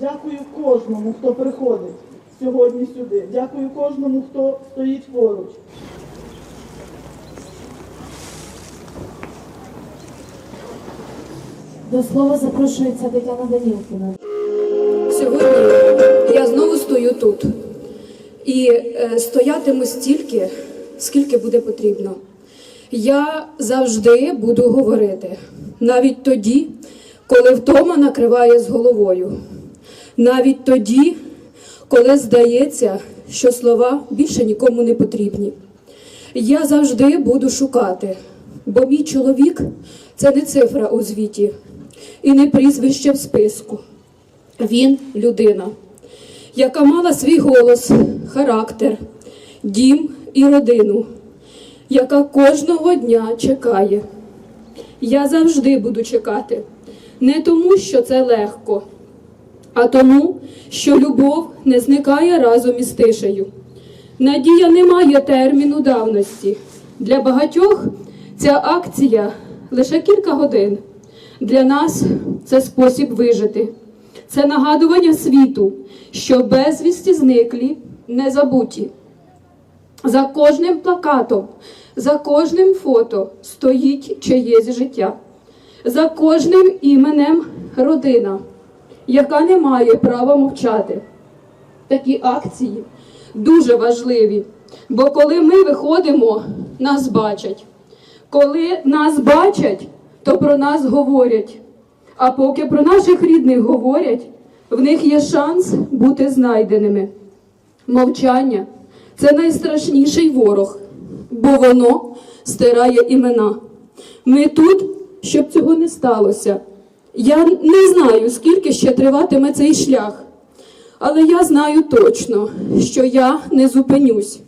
Дякую кожному, хто приходить сьогодні сюди. Дякую кожному, хто стоїть поруч. До слова запрошується Тетяна Данілкіна. Сьогодні я знову стою тут і е, стоятиму стільки, скільки буде потрібно. Я завжди буду говорити, навіть тоді, коли втома накриває з головою, навіть тоді, коли здається, що слова більше нікому не потрібні. Я завжди буду шукати, бо мій чоловік це не цифра у звіті і не прізвище в списку. Він людина, яка мала свій голос, характер, дім і родину, яка кожного дня чекає. Я завжди буду чекати, не тому, що це легко, а тому, що любов не зникає разом із тишею. Надія не має терміну давності. Для багатьох ця акція лише кілька годин. Для нас це спосіб вижити. Це нагадування світу, що безвісті зниклі, не забуті. За кожним плакатом, за кожним фото стоїть чиєсь життя, за кожним іменем родина, яка не має права мовчати. Такі акції дуже важливі, бо коли ми виходимо, нас бачать. Коли нас бачать, то про нас говорять. А поки про наших рідних говорять, в них є шанс бути знайденими. Мовчання це найстрашніший ворог, бо воно стирає імена. Ми тут, щоб цього не сталося. Я не знаю, скільки ще триватиме цей шлях, але я знаю точно, що я не зупинюсь.